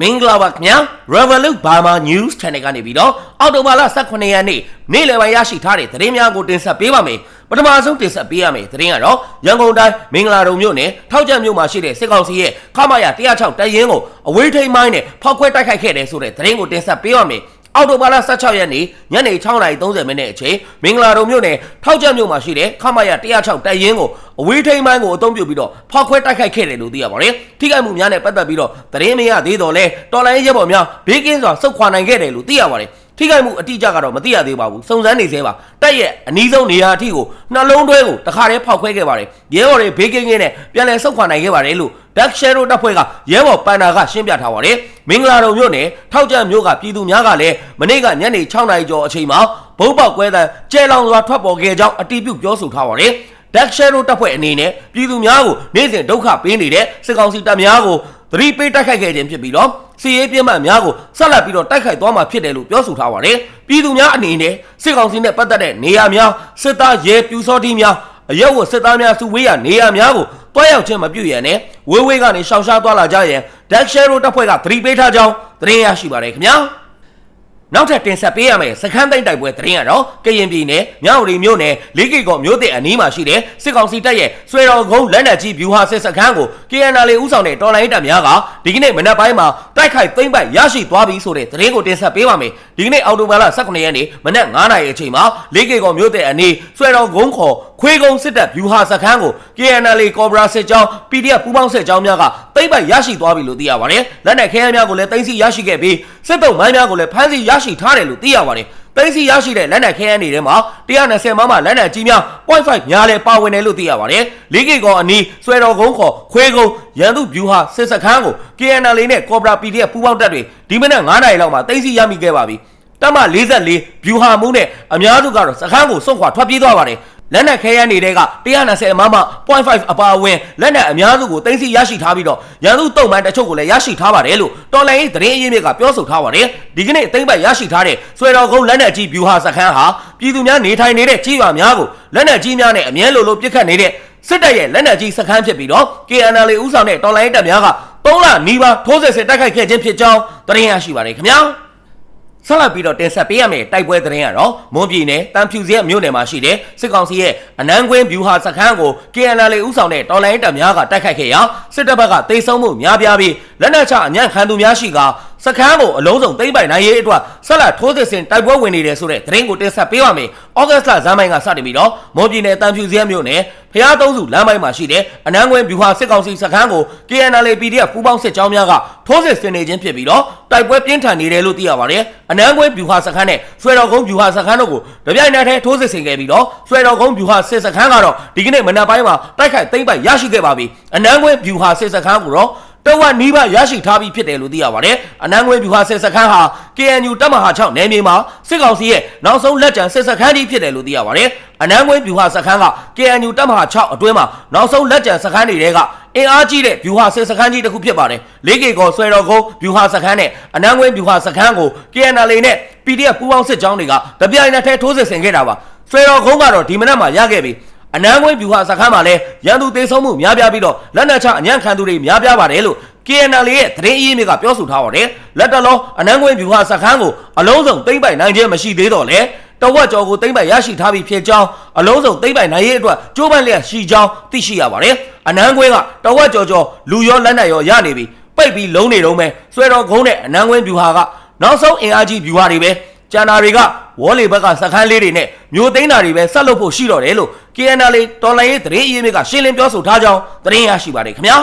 မင်္ဂလာပါခင်ဗျာ Revolut Burma News Channel ကနေပြီးတော့အော်တိုဘာလ18ရက်နေ့နေ့လယ်ပိုင်းရရှိထားတဲ့သတင်းများကိုတင်ဆက်ပေးပါမယ်ပထမဆုံးတင်ဆက်ပေးရမယ်သတင်းကတော့ရန်ကုန်တိုင်းမင်္ဂလာတုံမြို့နယ်ထောက်ကြံမြို့မှာရှိတဲ့စစ်ကောင်စီရဲ့ခမာယာ106တပ်ရင်းကိုအဝေးထိန်မိုင်းနဲ့ဖောက်ခွဲတိုက်ခိုက်ခဲ့တယ်ဆိုတဲ့သတင်းကိုတင်ဆက်ပေးပါမယ် အော်တိုဘာလ16ရက်နေ့ညနေ6:30မိနစ်အချိန်မင်္ဂလာတုံမြို့နယ်ထောက်ကြံမြို့မှာရှိတဲ့ခမာယာ106တပ်ရင်းကိုအဝေးထိန်မိုင်းကိုအသုံးပြုပြီးတော့ဖောက်ခွဲတိုက်ခိုက်ခဲ့တယ်လို့သိရပါတယ်။ထိခိုက်မှုများနဲ့ပတ်သက်ပြီးတော့သတင်းမရသေးတော့လဲတော်လိုင်းရဲဘော်များဘေးကင်းစွာစုခွာနိုင်ခဲ့တယ်လို့သိရပါတယ်။ ထိခိုက်မှုအတိအကျကတော့မသိရသေးပါဘူး။စုံစမ်းနေသေးပါ။တက်ရဲ့အနီးဆုံးနေရာအထိကိုနှလုံးတွဲကိုတခါတည်းဖောက်ခွဲခဲ့ပါတယ်။ရဲဘော်တွေဘေးကင်းကင်းနဲ့ပြန်လည်စုခွာနိုင်ခဲ့ပါတယ်လို့ Back Shadow တပ်ဖွဲ့ကရဲဘော်ပန်နာကရှင်းပြထားပါတယ်။မင်္ဂလာတုံမြို့နယ်ထောက်ကြံမြို့ကပြည်သူများကလည်းမနေ့ကညနေ6နာရီကျော်အချိန်မှာဘုံပေါက်ကွဲတဲ့ကျဲလောင်စွာထွက်ပေါ်ခဲ့ကြောင်းအတည်ပြုပြောဆိုထားပါတယ်။ Dark Shadow တပ်ဖွဲ့အနေနဲ့ပြည်သူများကိုနေ့စဉ်ဒုက္ခပေးနေတဲ့စစ်ကောင်စီတပ်များကို သတိပေးတိုက်ခိုက်ခဲ့ခြင်းဖြစ်ပြီးတော့စီရေးပြင်းမှတ်များကိုဆက်လက်ပြီးတော့တိုက်ခိုက်သွားမှာဖြစ်တယ်လို့ပြောဆိုထားပါတယ်။ပြည်သူများအနေနဲ့စစ်ကောင်စီနဲ့ပတ်သက်တဲ့နေရာများစစ်သားရဲပြူစောတိများအရက်ဝစစ်သားများစုဝေးရနေရာများကိုတွားရောက်ခြင်းမပြုရနဲ့ဝေးဝေးကနေရှောင်ရှားသွားလာကြရန် Dark Shadow တပ်ဖွဲ့ကသတိပေးထားကြောင်းသတင်းရရှိပါတယ်ခင်ဗျာ။ နောက်ထပ်တင်ဆက်ပေးရမယ်စခန်းသိမ်းတိုက်ပွဲသတင်းကတော့ကရင်ပြည်နယ်မြောက်ရီမြို့နယ်လေးကိကောမြို့တဲ့အနီးမှာရှိတဲ့စစ်ကောင်စီတပ်ရဲ့ဆွေတော်ကုန်းလက်နက်ကြီးဗျူဟာစစ်စခန်းကို KNL ဦးဆောင်တဲ့တော်လိုင်းတပ်များကဒီကနေ့မနက်ပိုင်းမှာတိုက်ခိုက်သိမ်းပိုက်ရရှိသွားပြီဆိုတဲ့သတင်းကိုတင်ဆက်ပေးပါမယ် ဒီကနေ့အော်တိုဘာလ18ရက်နေ့မနက်9:00နာရီအချိန်မှာလေးကိကောမြို့တဲ့အနီးဆွေတော်ကုန်းခေါ်ခွေးကုန်းစစ်တပ်ဗျူဟာစခန်းကို KNL ကော်ဘရာစစ်ကြောင်း PDF ပူးပေါင်းစစ်ကြောင်းများကသိမ်းပိုက်ရရှိသွားပြီလို့သိရပါတယ်လက်နက်ခဲယမ်းများကိုလည်းသိမ်းဆည်းရရှိခဲ့ပြီးစစ်တုံးမိုင်းများကိုလည်းဖမ်းဆီးရရှိထားတယ်လို့သိရပါတယ် သိမ်းဆည်းရရှိတဲ့လက်နက်ခဲယမ်းတွေထဲမှာ120မမလက်နက်ကြီးများ .5 များလည်းပါဝင်တယ်လို့သိရပါတယ်လေးကေကောအနီးဆွဲတော်ကုန်းခေါ်ခွေးကုန်းရန်သူဗျူဟာစစ်စခန်းကို KNL နဲ့ Cobra PDF ပူးပေါင်းတပ်တွေဒီမနက်9နာရီလောက်မှာသိမ်းဆည်းရမိခဲ့ပါပြီတပ်မ44ဗျူဟာမှုနဲ့အများစုကတော့စခန်းကိုစွန့်ခွာထွက်ပြေးသွားပါတယ် လက်နက်ခဲယမ်းတွေက120မမ .5 အပါအဝင်လက်နက်အများစုကိုတင်စီရရှိထားပြီးတော့ရန်သူတုံ့မှန်တချို့ကိုလည်းရရှိထားပါတယ်လို့တော်လိုင်းရေးသတင်းအရင်းမြစ်ကပြောဆိုထားပါတယ်ဒီကနေ့အသိမ်းပိုက်ရရှိထားတဲ့ဆွေတော်ကုန်းလက်နက်ကြီးဗျူဟာစခန်းဟာပြည်သူများနေထိုင်နေတဲ့ကြီးရွာများကိုလက်နက်ကြီးများနဲ့အမြဲလိုလိုပစ်ခတ်နေတဲ့စစ်တပ်ရဲ့လက်နက်ကြီးစခန်းဖြစ်ပြီးတော့ KNL ဦးဆောင်တဲ့တော်လိုင်းတပ်များက3လနီးပါးထိုးစစ်ဆင်တိုက်ခိုက်ခဲ့ခြင်းဖြစ်ကြောင်းသတင်းရရှိပါတယ်ခင်ဗျာ ဆက်လက်ပြီးတော့တင်ဆက်ပေးရမယ့်တိုက်ပွဲသတင်းကတော့မွန်ပြည်နယ်တန်ဖြူစရက်မြို့နယ်မှာရှိတဲ့စစ်ကောင်စီရဲ့အနန်းကွင်းဗျူဟာစခန်းကို KNL ဦးဆောင်တဲ့တော်လိုင်းတပ်များကတိုက်ခိုက်ခဲ့ရာစစ်တပ်ဘက်ကတိတ်ဆုံးမှုများပြားပြီးလက်နက်ချအညံ့ခံသူများရှိကစခန်းကိုအလုံးစုံသိမ့်ပိုင်နိုင်ရေးအတွက်ဆက်လက်ထိုးစစ်ဆင်တိုက်ပွဲဝင်နေတယ်ဆိုတဲ့သတင်းကိုတင်ဆက်ပေးပါမယ်။ဩဂတ်စ်လဇန်ပိုင်းကစတင်ပြီးတော့မွန်ပြည်နယ်တန်ဖြူစရက်မြို့နယ်ဖျားသုံးစုလမ်းပိုင်းမှာရှိတဲ့အနန်းကွင်းဗျူဟာစစ်ကောင်စီစခန်းကို KNL PDF ပူးပေါင်းစစ်ကြောင်းများကထိုးစစ်ဆင်နေခြင်းဖြစ်ပြီးတော့ တိုက်ပွဲပြင်းထန်နေတယ်လို့သိရပါတယ်။အနန်းကွင်းဗျူဟာစခန်းနဲ့ဆွဲတော်ကုန်းဗျူဟာစခန်းတို့ကိုတပြိုင်နက်တည်းထိုးစစ်ဆင်ခဲ့ပြီးတော့ဆွဲတော်ကုန်းဗျူဟာစစ်စခန်းကတော့ဒီကနေ့မနက်ပိုင်းမှာတိုက်ခိုက်သိမ်းပိုက်ရရှိခဲ့ပါပြီ။အနန်းကွင်းဗျူဟာစစ်စခန်းကိုတော့တဝက်နီးပါးရရှိထားပြီးဖြစ်တယ်လို့သိရပါတယ်။အနန်းငွေဗျူဟာစစ်စခန်းဟာ KNU တပ်မဟာ6နယ်မြေမှာစစ်ကောင်စီရဲ့နောက်ဆုံးလက်ကျန်စစ်စခန်းကြီးဖြစ်တယ်လို့သိရပါတယ်။အနန်းငွေဗျူဟာစခန်းက KNU တပ်မဟာ6အတွင်းမှာနောက်ဆုံးလက်ကျန်စခန်းတွေက အင်အားကြီးတဲ့ဗျူဟာစစ်စခန်းကြီးတစ်ခုဖြစ်ပါတယ်။လေးကေကောဆွဲတော်ကုန်းဗျူဟာစခန်းနဲ့အနန်းငွေဗျူဟာစခန်းကို KNL နဲ့ PDF ပူးပေါင်းစစ်ကြောင်းတွေကတပြိုင်နက်တည်းထိုးစစ်ဆင်ခဲ့တာပါ။ဆွဲတော်ကုန်းကတော့ဒီမနက်မှာရခဲ့ပြီ။အနန်းခွေးဗျူဟာစခန်းမှာလည်းရန်သူတေဆုံးမှုများပြားပြီးတော့လက်နက်ချအညံ့ခံသူတွေများပြားပါတယ်လို့ KNL ရဲ့သတင်းအရင်းမြစ်ကပြောဆိုထားပါတယ်လက်တလုံးအနန်းခွေးဗျူဟာစခန်းကိုအလုံးစုံသိမ့်ပိုင်နိုင်ခြင်းမရှိသေးတော့လေ တဝက်ကျော်ကိုသိမ့်ပိုင်ရရှိထားပြီးဖြစ်ကြောင်းအလုံးစုံသိမ့်ပိုင်နိုင်ရေးအတွက်ကြိုးပမ်းလျက်ရှိကြောင်းသိရှိရပါတယ်အနန်းခွေးကတဝက်ကျော်ကျော်လူရောလက်နက်ရောရနေပြီပိတ်ပြီးလုံးနေတော့မယ်ဆွဲတော်ခုံးနဲ့အနန်းခွေးဗျူဟာကနောက်ဆုံးအင်အားကြီးဗျူဟာတွေပဲကျန်တာတွေကဝေါ်လီဘက်ကစခန်းလေးတွေနဲ့မျိုးသိန်းတာတွေပဲဆက်လုပ်ဖို့ရှိတော့တယ်လို့ KNL တော်လိုင်းရေးသတင်းအရင်းမြစ်ကရှင်းလင်းပြောဆိုထားကြောင်းသတင်းရရှိပါတယ်ခင်ဗျာ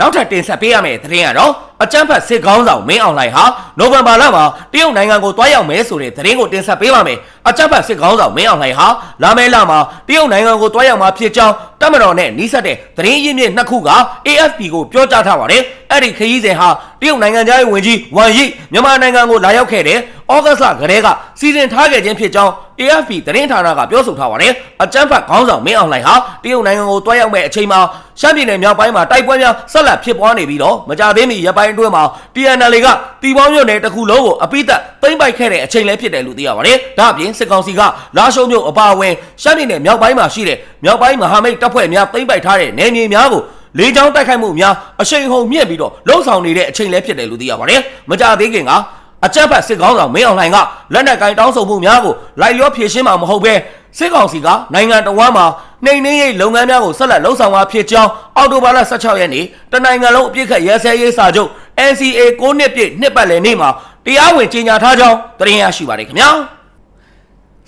နောက်ထပ်တင်ဆက်ပေးရမယ့်သတင်းကတော့အကြမ်းဖက်စစ်ကောင်းဆောင်မင်းအောင်လှိုင်ဟာနိုဝင်ဘာလမှာတရုတ်နိုင်ငံကိုတွားရောက်မယ်ဆိုတဲ့သတင်းကိုတင်ဆက်ပေးပါမယ်အကြမ်းဖက်စစ်ကောင်းဆောင်မင်းအောင်လှိုင်ဟာလာမယ့်လမှာတရုတ်နိုင်ငံကိုတွားရောက်မှာဖြစ်ကြောင်းတမတော်နဲ့နှီးဆက်တဲ့သတင်းရင်းမြစ်နှစ်ခုက AFP ကိုပြောကြားထားပါတယ်အဲ့ဒီခရီးစဉ်ဟာတရုတ်နိုင်ငံသားရေးဝန်ကြီးဝမ်ယိမြန်မာနိုင်ငံကိုလာရောက်ခဲ့တဲ့ဩဂတ်လကတည်းကစီစဉ်ထားခဲ့ခြင်းဖြစ်ကြောင်း AFP သတင်းဌာနကပြောဆိုထားပါတယ်အကြမ်းဖက်ခေါင်းဆောင်မင်းအောင်လှိုင်ဟာတရုတ်နိုင်ငံကိုတွားရောက်မဲ့အချိန်မှာရှမ်းပြည်နယ်မြောက်ပိုင်းမှာတိုက်ပွဲများဆက်လက်ဖြစ်ပွားနေပြီးတော့မကြသေးမီရပ်ပိုင်းအတွင်းမှာ TNL ကတီပေါင်းမြို့နယ်တစ်ခုလုံးကိုအပိသက်သိမ့်ပိုက်ခဲ့တဲ့အချိန်လည်းဖြစ်တယ်လို့သိရပါတယ်ဒါအပြင်စစ်ကောင်စီကလာရှုံမြို့အပါအဝင်ရှမ်းပြည်နယ်မြောက်ပိုင်းမှာရှိတဲ့မြောက်ပိုင်းမဟာမိတ်တပ်ဖွဲ့များသိမ့်ပိုက်ထားတဲ့နယ်မြေများကိုလေကြောင်းတိုက်ခိုက်မှုများအရှိန်ဟုန်မြင့်ပြီးတော့လှုံ့ဆော်နေတဲ့အချိန်လည်းဖြစ်တယ်လို့သိရပါတယ်မကြသေးခင်က အကြက်ဖက်စစ်ကောင်းဆောင်မင်းအောင်လှိုင်ကလက်နက်ကင်တောင်းဆိုမှုများကိုလိုက်လျောဖြေရှင်းမှာမဟုတ်ဘဲစစ်ကောင်စီကနိုင်ငံတော်ဝန်မှာနှိမ်နှင်းရေးလုပ်ငန်းများကိုဆက်လက်လှုံ့ဆော်မှာဖြစ်ကြောင်းအော်တိုဘာလ16ရက်နေ့တနိုင်ငံလုံးအပြစ်ခတ်ရဲစဲရေးစာချုပ် NCA 9နှစ်ပြည့်နှစ်ပတ်လည်နေ့မှာတရားဝင်ကြေညာထားကြောင်းသတင်းရရှိပါတယ်ခင်ဗျာ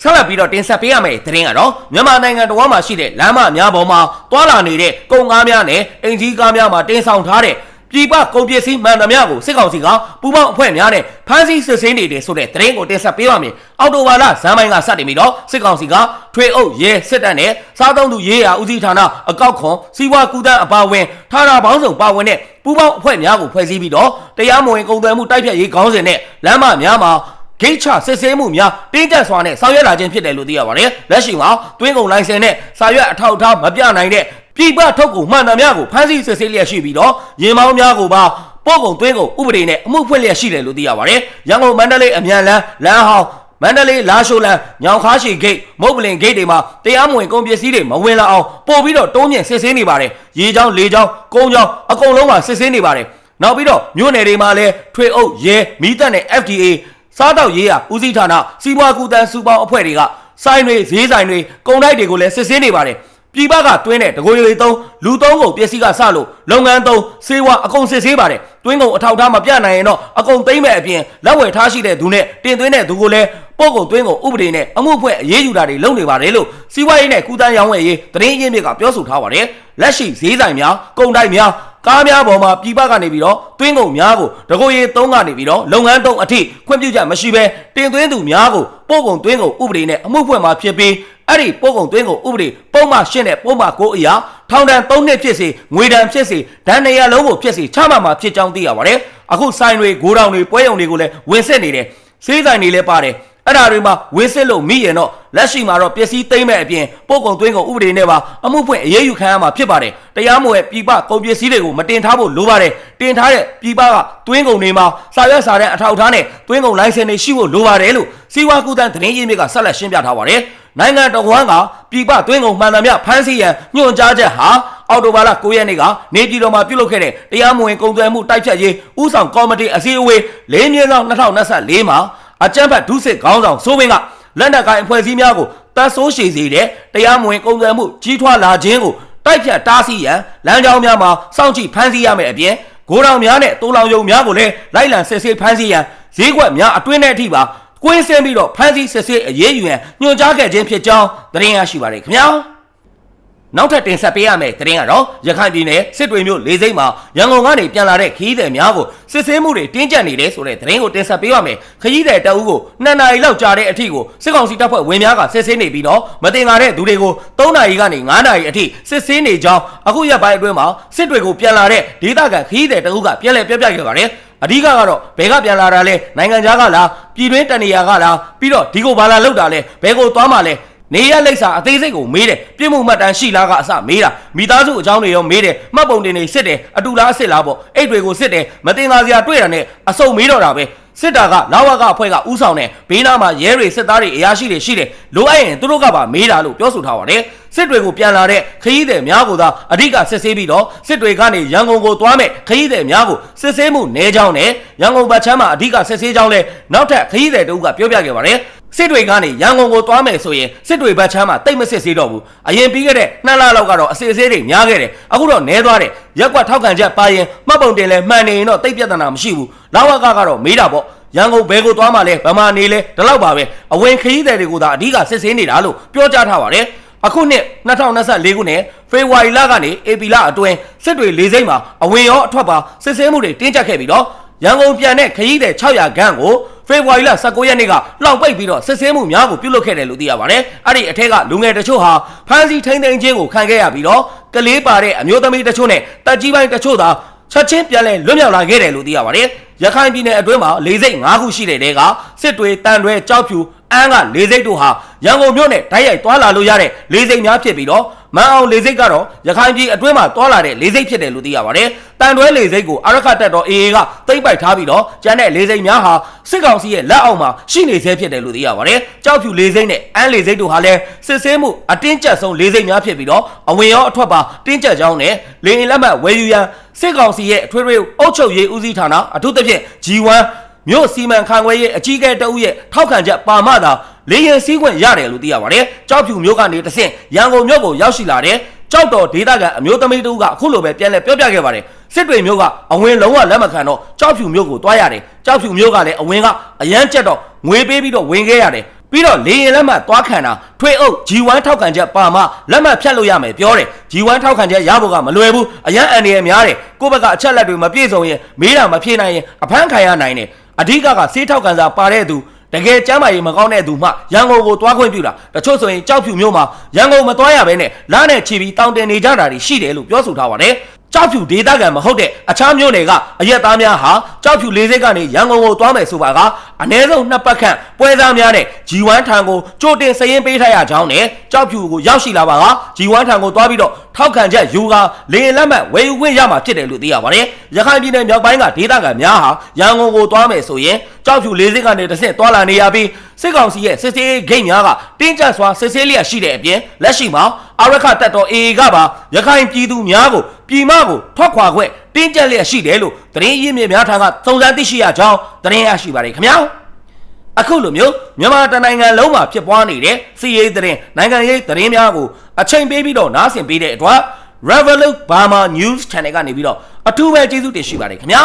ဆက်လက်ပြီးတော့တင်ဆက်ပေးရမယ့်သတင်းကတော့မြန်မာနိုင်ငံတော်မှာရှိတဲ့လမ်းမများပေါ်မှာတွာလာနေတဲ့ကုန်ကားများနဲ့အင်ဂျီကားများမှာတင်ဆောင်ထားတဲ့ ပြည်ပကုန်ပစ္စည်းမှန်သမျှကိုစစ်ကောင်စီကပူပေါင်းအဖွဲ့များနဲ့ဖမ်းဆီးစစ်ဆေးနေတယ်ဆိုတဲ့သတင်းကိုတင်ဆက်ပေးပါမယ်။အော်တိုဘာလဇန်ပိုင်းကစတင်ပြီးတော့စစ်ကောင်စီကထွေအုပ်ရဲစစ်တပ်နဲ့စားသုံးသူရေးရာဦးစီးဌာနအကောက်ခွန်စီးပွားကူးတန်းအပါအဝင်ဌာနပေါင်းစုံပါဝင်တဲ့ပူပေါင်းအဖွဲ့များကိုဖွဲ့စည်းပြီးတော့တရားမဝင်ကုန်သွယ်မှုတိုက်ဖျက်ရေးခေါင်းစဉ်နဲ့လမ်းမများမှာဂိတ်ချစစ်ဆေးမှုများတင်းကျပ်စွာနဲ့ဆောင်ရွက်လာခြင်းဖြစ်တယ်လို့သိရပါတယ်။လက်ရှိမှာတွင်းကုန်လိုင်စင်နဲ့စာရွက်အထောက်အထားမပြနိုင်တဲ့ ပြည်ပထုတ်ကုန်မှန်သမျှကိုဖမ်းဆီးစစ်ဆေးလျက်ရှိပြီးတော့ရင်မောင်းများကိုပါပို့ကုန်တွင်းကုန်ဥပဒေနဲ့အမှုဖွင့်လျက်ရှိတယ်လို့သိရပါတယ်။ရန်ကုန်မန္တလေးအမြန်လန်းလမ်းဟောင်းမန္တလေးလာရှိုလန်ညောင်ခါရှိဂိတ်မုတ်ပလင်ဂိတ်တွေမှာတရားမဝင်ကုန်ပစ္စည်းတွေမဝင်လာအောင်ပို့ပြီးတော့တုံးမြင့်စစ်ဆေးနေပါတယ်။ရေချောင်းလေချောင်းကုန်းချောင်းအကုန်လုံးကစစ်ဆေးနေပါတယ်။နောက်ပြီးတော့မြို့နယ်တွေမှာလည်းထွေအုပ်ရဲမိသက်နဲ့ FDA စားတောက်ရေးရဦးစီးဌာနစီးပွားကူတန်းစုပေါင်းအဖွဲ့တွေကစိုင်းတွေဈေးဆိုင်တွေကုန်တိုက်တွေကိုလည်းစစ်ဆေးနေပါတယ် ပြည်ပကတွင်းတဲ့တကိုယ်ရီသုံးလူသုံးကုန်ပစ္စည်းကစလို့လုပ်ငန်းသုံးစေဝါအကုန်စစ်ဆေးပါတယ်တွင်းကုန်အထောက်အထားမပြနိုင်ရင်တော့အကုန်သိမ့်မဲ့အပြင်လက်ဝယ်ထားရှိတဲ့သူနဲ့တင်သွင်းတဲ့သူကိုလည်းပို့ကုန်တွင်းကုန်ဥပဒေနဲ့အမှုဖွဲ့အရေးယူတာတွေလုပ်နေပါတယ်လို့စီးပွားရေးနဲ့ကုသန်းရောင်းဝယ်ရေးသတင်းရင်းမြစ်ကပြောဆိုထားပါတယ်လက်ရှိဈေးဆိုင်များကုန်တိုက်များကားများပေါ်မှာပြည်ပကနေပြီးတော့တွင်းကုန်များကိုတကိုယ်ရေးသုံးကနေပြီးတော့လုပ်ငန်းသုံးအထိခွင့်ပြုချက်မရှိဘဲတင်သွင်းသူများကိုပို့ကုန်တွင်းကုန်ဥပဒေနဲ့အမှုဖွင့်မှာဖြစ်ပြီး အဲ့ဒီပို့ကုန်တွင်းကုန်ဥပဒေပုံမှန်ရှင်းတဲ့ပုံမှန်ကိုအရာထောင်ဒဏ်၃နှစ်ဖြစ်စေငွေဒဏ်ဖြစ်စေဒဏ်နေရလုံးကိုဖြစ်စေချမှတ်မှာဖြစ်ကြောင်းသိရပါတယ်အခုဆိုင်တွေဂိုးတောင်တွေပွဲရုံတွေကိုလည်းဝင်စစ်နေတယ်စေးဆိုင်တွေလည်းပါတယ်အဲ့ဒါတွေမှာဝင်းစစ်လို့မိရင်တော့လက်ရှိမှာတော့ပစ္စည်းသိမ်းမဲ့အပြင်ပို့ကုန်သွင်းကုန်ဥပဒေနဲ့ပါအမှုဖွင့်အရေးယူခံရမှာဖြစ်ပါတယ်တရားမဝင်ပြည်ပကုန်ပစ္စည်းတွေကိုမတင်ထားဖို့လိုပါတယ်တင်ထားတဲ့ပြည်ပကသွင်းကုန်တွေမှာစာရွက်စာတမ်းအထောက်အထားနဲ့သွင်းကုန်လိုင်စင်တွေရှိဖို့လိုပါတယ်လို့စီးပွားကူးတန်းသတင်းရင်းမြစ်ကဆက်လက်ရှင်းပြထားပါတယ် နိုင်ငံတော်ဝန်ကပြည်ပသွင်းကုန်မှန်သမျှဖမ်းဆီးရန်ညွှန်ကြားချက်ဟာအော်တိုဘာလ9ရက်နေ့ကနေပြည်တော်မှာပြုလုပ်ခဲ့တဲ့တရားမဝင်ကုန်သွယ်မှုတိုက်ဖြတ်ရေးဥဆောင်ကော်မတီအစည်းအဝေး၄မြင်းဆောင်2024မှာအကြမ်းဖက်ဒုစစ်ခေါင်းဆောင်စိုးဝင်းကလက်နက်ကိုင်အဖွဲ့အစည်းများကိုတပ်ဆိုးရှည်စေတဲ့တရားမဝင်ကုန်သွယ်မှုကြီးထွားလာခြင်းကိုတိုက်ဖြတ်တားဆီးရန်လမ်းကြောင်းများမှာစောင့်ကြည့်ဖမ်းဆီးရမယ်အပြင်ဂိုးတောင်များနဲ့တိုးလောင်ယုံများကိုလည်းလိုက်လံစစ်ဆေးဖမ်းဆီးရန်ဈေးကွက်များအတွင်းထဲအထိပါ ကွင်းဆင်းပြီးတော့ဖမ်းဆီးစစ်ဆေးအရေးယူရန်ညွှန်ကြားခဲ့ခြင်းဖြစ်ကြောင်းသတင်းရရှိပါတယ်ခင်ဗျာနောက်ထပ်တင်ဆက်ပေးရမယ့်သတင်းကတော့ရခိုင်ပြည်နယ်စစ်တွေမြို့လေးစိမ်းမှာရန်ကုန်ကနေပြန်လာတဲ့ခရီးသည်များကိုစစ်ဆေးမှုတွေတင်းကျပ်နေတယ်ဆိုတဲ့သတင်းကိုတင်ဆက်ပေးရမယ်ခရီးသည်တအုပ်ကို2နာရီလောက်ကြာတဲ့အထိကိုစစ်ကောင်စီတပ်ဖွဲ့ဝင်များကစစ်ဆေးနေပြီးတော့မတင်လာတဲ့သူတွေကို3နာရီကနေ9နာရီအထိစစ်ဆေးနေကြောင်းအခုရက်ပိုင်းအတွင်းမှာစစ်တွေကိုပြန်လာတဲ့ဒေသခံခရီးသည်တအုပ်ကပြန်လည်ပြောပြခဲ့ပါတယ် အဓိကကတော့ဘဲကပြန်လာတာလဲနိုင်ငံခြားကလားပြည်တွင်းတနေရာကလားပြီးတော့ဒီကိုဘာလာလောက်တာလဲဘဲကိုသွားမှလဲနေရလိပ်စာအသေးစိတ်ကိုမေးတယ်ပြစ်မှုမှတ်တမ်းရှိလားကအစမေးတာမိသားစုအကြောင်းတွေရောမေးတယ်မှတ်ပုံတင်တွေစစ်တယ်အတူလားအစ်စ်လားပေါ့အိတ်တွေကိုစစ်တယ်မတင်သာစရာတွေ့တာနဲ့အစုံမေးတော့တာပဲ စစ်တာကလာဝကအဖွဲ့ကဥဆောင်တဲ့ဘေးနားမှာရဲတွေစစ်သားတွေအရာရှိတွေရှိတယ်လိုအပ်ရင်သူတို့ကပါမေးတာလို့ပြောဆိုထားပါတယ်စစ်တွေကိုပြန်လာတဲ့ခရီးသည်များကိုသာအဓိကစစ်ဆေးပြီးတော့စစ်တွေကနေရန်ကုန်ကိုသွားမဲ့ခရီးသည်များကိုစစ်ဆေးမှုနေကြောင်းနဲ့ရန်ကုန်ဘက်ချမ်းမှာအဓိကစစ်ဆေးကြောင်းလဲနောက်ထပ်ခရီးသည်တို့ကပြောပြခဲ့ပါတယ် စစ်တွေကနေရန်ကုန်ကိုသွားမယ်ဆိုရင်စစ်တွေဘက်ချမ်းမှာတိတ်မစစ်ဆေးတော့ဘူးအရင်ပြီးခဲ့တဲ့နှစ်လလောက်ကတော့အစစ်အဆေးတွေများခဲ့တယ်အခုတော့နဲသွားတယ်ရက်ကွက်ထောက်ခံချက်ပါရင်မှတ်ပုံတင်လဲမှန်နေရင်တော့တိတ်ပြဿနာမရှိဘူးလာဝကကတော့မေးတာပေါ့ရန်ကုန်ဘဲကိုသွားမှလဲဗမာနေလဲဒီလောက်ပါပဲအဝင်ခရီးသည်တွေကိုသာအဓိကစစ်ဆေးနေတာလို့ပြောကြားထားပါတယ်အခုနှစ်2024ခုနှစ်ဖေဖော်ဝါရီလကနေဧပြီလအတွင်းစစ်တွေလေးစိမ့်မှာအဝင်ရောအထွက်ပါစစ်ဆေးမှုတွေတင်းကျပ်ခဲ့ပြီးတော့ရန်ကုန်ပြန်တဲ့ခရီးသည်600ခန်းကို ဖေဖော်ဝါရီလ19ရက်နေ့ကလောက်ပိတ်ပြီးတော့စစ်ဆေးမှုများကိုပြုလုပ်ခဲ့တယ်လို့သိရပါတယ်။အဲ့ဒီအထက်ကလူငယ်တချို့ဟာဖမ်းဆီးထိန်းသိမ်းခြင်းကိုခံခဲ့ရပြီးတော့ကလေးပါတဲ့အမျိုးသမီးတချို့နဲ့တက်ကြီးပိုင်းတချို့သာချက်ချင်းပြန်လဲလွတ်မြောက်လာခဲ့တယ်လို့သိရပါတယ်။ရခိုင်ပြည်နယ်အတွင်းမှာ၄စိတ်၅ခုရှိတဲ့တဲကစစ်တွေတန်တွဲကြောက်ဖြူအန်းက၄စိတ်တို့ဟာရန်ကုန်မြို့နဲ့တိုက်ရိုက်သွားလာလို့ရတဲ့၄စိတ်များဖြစ်ပြီးတော့ မန်အောင်လေစိတ်ကတော့ရခိုင်ပြည်အတွင်းမှာတွာလာတဲ့လေစိတ်ဖြစ်တယ်လို့သိရပါတယ်တန်တွဲလေစိတ်ကိုအရခတ်တက်တော် AA ကသိမ့်ပိုက်ထားပြီးတော့ကျန်တဲ့လေစိတ်များဟာစစ်ကောင်စီရဲ့လက်အောက်မှာရှိနေဆဲဖြစ်တယ်လို့သိရပါတယ်ကြောက်ဖြူလေစိတ်နဲ့အန်းလေစိတ်တို့ဟာလည်းစစ်ဆေးမှုအတင်းကျပ်ဆုံးလေစိတ်များဖြစ်ပြီးတော့အဝင်ရောအထွက်ပါတင်းကျပ်ကြောင်းနဲ့လေရင်လက်မှတ်ဝယ်ယူရန်စစ်ကောင်စီရဲ့အထွေထွေအုပ်ချုပ်ရေးဦးစီးဌာနအထူးသဖြင့် G1 မြို့စီမံခန့်ခွဲရေးအကြီးအကဲတအုပ်ရဲ့ထောက်ခံချက်ပါမှသာ လေရင်စည်းခွင့်ရတယ်လို့သိရပါတယ်။ကြောက်ဖြူမြို့ကနေတဆင့်ရန်ကုန်မြို့ကိုရောက်ရှိလာတဲ့ကြောက်တော်ဒေသခံအမျိုးသမီးတဦးကအခုလိုပဲပြန်လဲပြောပြခဲ့ပါတယ်။စစ်တွေမြို့ကအဝင်လုံးဝလက်မခံတော့ကြောက်ဖြူမြို့ကိုတွားရတယ်။ကြောက်ဖြူမြို့ကလည်းအဝင်ကအရန်ကျက်တော့ငွေပေးပြီးတော့ဝင်ခဲ့ရတယ်။ပြီးတော့လေရင်လက်မှတ်သွားခံတာထွေအုပ် G1 ထောက်ခံချက်ပါမှလက်မှတ်ဖြတ်လို့ရမယ်ပြောတယ် G1 ထောက်ခံချက်ရဖို့ကမလွယ်ဘူးအရန်အန်ရများတယ်ကိုယ့်ဘက်ကအချက်လက်တွေမပြည့်စုံရင်မေးတာမဖြေနိုင်ရင်အဖမ်းခံရနိုင်တယ်အဓိကကစေးထောက်ခံစာပါတဲ့သူ တကယ်ကျမ်းမာရေးမကောင်းတဲ့သူမှရန်ကုန်ကိုသွားခွင့်ပြုတာတချို့ဆိုရင်ကြောက်ဖြူမျိုးမှာရန်ကုန်မသွားရဘဲနဲ့လမ်းနဲ့ချီပြီးတောင်းတင်နေကြတာတွေရှိတယ်လို့ပြောဆိုထားပါတယ် ကြောက်ဖြူဒေသခံမဟုတ်တဲ့အခြားမျိုးတွေကအရက်သားများဟာကြောက်ဖြူလေးစိတ်ကနေရန်ကုန်ကိုသွားမယ်ဆိုပါကအနည်းဆုံးနှစ်ပတ်ခန့်ပွဲသားများနဲ့ G1 ထံကိုကြိုတင်စရင်ပေးထားရကြောင်းနဲ့ကြောက်ဖြူကိုရောက်ရှိလာပါက G1 ထံကိုသွားပြီးတော့ထောက်ခံချက်ယူကာလေရင်လက်မှတ်ဝယ်ယူခွင့်ရမှာဖြစ်တယ်လို့သိရပါတယ်။ရခိုင်ပြည်နယ်မြောက်ပိုင်းကဒေသခံများဟာရန်ကုန်ကိုသွားမယ်ဆိုရင်ကြောက်ဖြူလေးစိတ်ကနေတစ်ဆင့်သွားလာနေရပြီးစစ်ကောင်စီရဲ့စစ်စေးဂိတ်များကတင်းကျပ်စွာစစ်ဆေးလျက်ရှိတဲ့အပြင်လက်ရှိမှာ အရခတက်တော် AA ကပါရခိုင်ပြည်သူများကိုပြည်မကိုထွက်ခွာခွင့်တင်းကျပ်လျက်ရှိတယ်လို့သတင်းရင်းမြစ်များထံကစုံစမ်းသိရှိရကြောင်းသတင်းရရှိပါတယ်ခင်ဗျာအခုလိုမျိုးမြန်မာတနိုင်ငံလုံးမှာဖြစ်ပွားနေတဲ့စီးရေးသတင်းနိုင်ငံရေးသတင်းများကိုအချိန်ပေးပြီးတော့နားဆင်ပေးတဲ့အတွက် Revolut Burma News Channel ကနေပြီးတော့အထူးပဲကျေးဇူးတင်ရှိပါတယ်ခင်ဗျာ